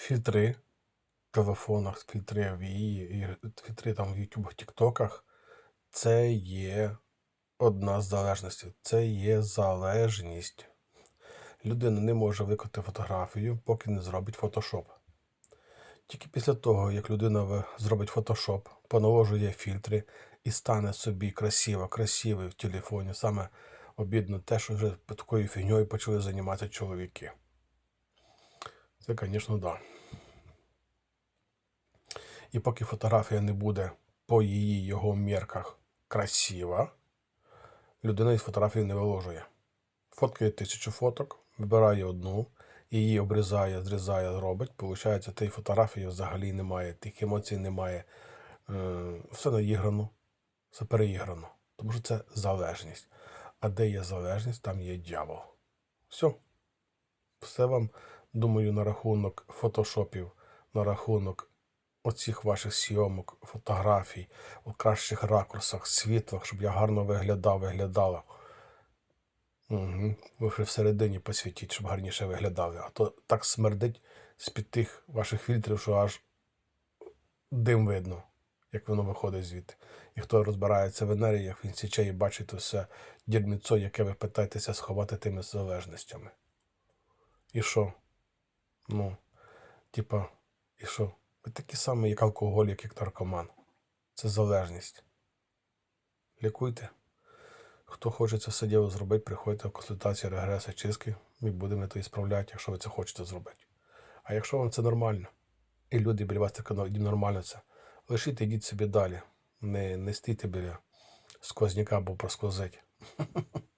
фільтри в телефонах, фільтри в її, фільтри там в YouTube, Тіктоках, це є одна з залежностей. Це є залежність. Людина не може виклати фотографію, поки не зробить фотошоп. Тільки після того, як людина зробить фотошоп, поналожує фільтри і стане собі красиво, красивий в телефоні. Саме обідно те, що вже такою фігньою почали займатися чоловіки. Це, звісно, да. І поки фотографія не буде по її його мірках красива, людина із фотографії не виложує. Фоткає тисячу фоток, вибирає одну, її обрізає, зрізає, робить. Получається, тієї фотографії взагалі немає, тих емоцій немає. Е, Все наіграно, все переіграно. Тому що це залежність. А де є залежність, там є дьявол. Все. Все вам, думаю, на рахунок фотошопів, на рахунок оцих ваших зйомок, фотографій, у кращих ракурсах, світлах, щоб я гарно виглядав, виглядала. Угу. Ви вже всередині посвітіть, щоб гарніше виглядали. А то так смердить з-під тих ваших фільтрів, що аж дим видно, як воно виходить звідти. І хто розбирається в енергіях, він січе і бачить то все дірміцо, яке ви питаєтеся сховати тими залежностями. І що? Ну, типа, і що? Ви такі самі, як алкоголік, як наркоман. Це залежність. Лікуйте. Хто хоче це все діло зробити, приходьте в консультації регреси чистки, ми будемо то і справляти, якщо ви це хочете зробити. А якщо вам це нормально, і люди біля вас таке їм нормально це, лишіть, йдіть собі далі. Не, не стійте біля сквозняка або проскозить.